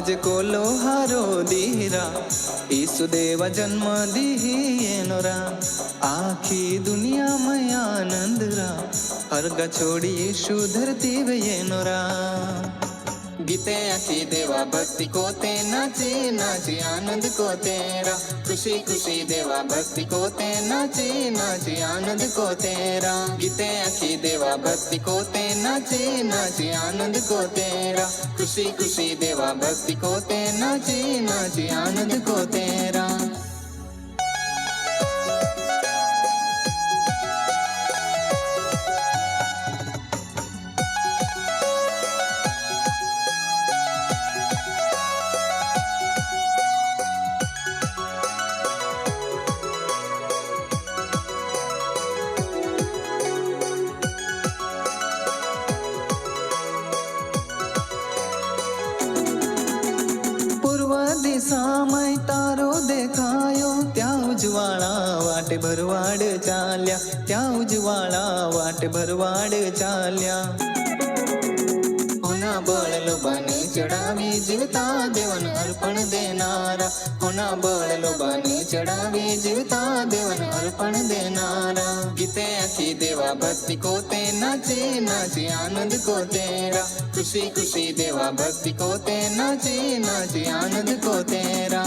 आज को हारो दीरा ईसुदेवा जन्म दिही येनोरा आखी दुनिया में आनंद रा। हरगा छोड़ी यीशु धरती वे येनोरा गीते आखी देवा, भक्ति को ते नाचे नाचे आनंद को तेरा। खुशी खुशी देवा, भक्ति को ते नाचे नाचे आनंद को तेरा। गीते आखी देवा, भक्ति को ते नाचे नाचे आनंद को तेरा। खुशी खुशी देवा, भक्ति को ते नाचे नाचे आनंद को तेरा પૂર્વ સમય તારો દેખાયો. ત્યાં ઉજવાળા વાટે ભરવાડ ચાલ્યા. ત્યાં ઉજવાળા વાટે ભરવાડ ચાલ્યા. હોના બળ લોબાની चढ़ावी जीवता देवन अर्पण देनारा होना बड़ लोबानी चढ़ावी जीवता देवन अर्पण देनारा गीते आखी देवा भक्ति को ते नाचे नाचे आनंद को तेरा खुशी खुशी देवा भक्ति को ते नाचे नाचे आनंद को तेरा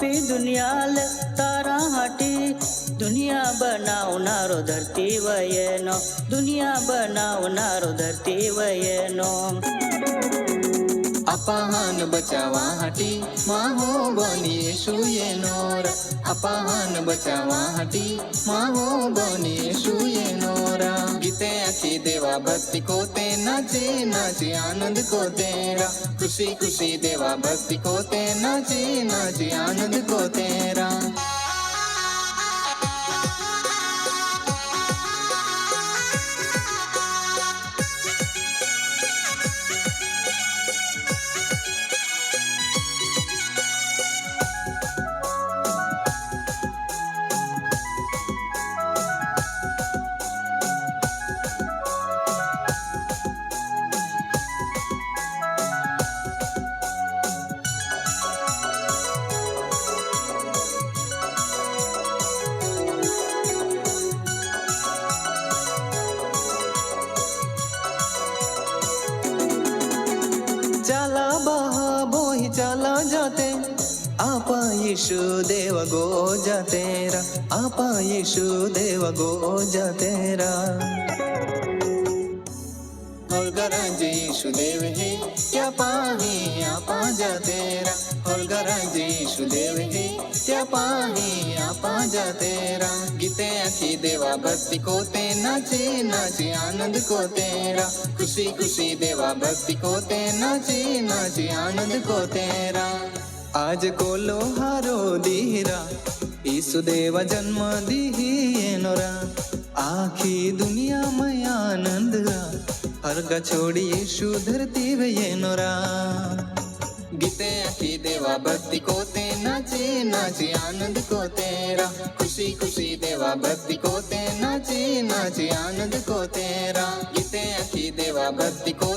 આપી દુનિયા લે તારા હાટી. દુનિયા બનાવનારો ધરતી વયનો દુનિયા બનાવનારો ધરતી વયનો अपहान बचावा हटी माहो बनिए सुए नोर अपहान बचावा हटी माहो बनिए सुए नोरा गीते अखी देवा भक्ति को ते नाचे नाचे आनंद को तेरा खुशी खुशी देवा भक्ति को ते नाचे नाचे आनंद को तेरा आपा यीशु देव गो जातेरा आपा यीशु देव गो जातेरा और गरज यीशु देव है, क्या पानी आपा जातेरा और गरज यीशु देव है, क्या पाही आपा जा तेरा। गीते आखी देवा भक्ति को ते नाचे नाचे आनंद को तेरा। खुशी खुशी देवा भक्ति को ते नाचे नाचे आनंद को तेरा। आज कोलो हारो दीरा ईसुदेवा जन्म दिही येनोरा आखी दुनिया में आनंद रा हरगा छोड़ी यीशु धरती वे येनोरा गीते आखी देवा, भक्ति को ते नाचे नाचे आनंद को तेरा। खुशी खुशी देवा, भक्ति को ते नाचे नाचे आनंद को तेरा। गीते आखी देवा, भक्ति को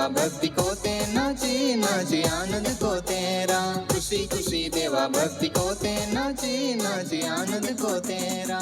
देवा भक्ति को ते नाचे नाचे आनंद को तेरा। खुशी खुशी देवा भक्ति को ते नाचे नाचे आनंद को तेरा।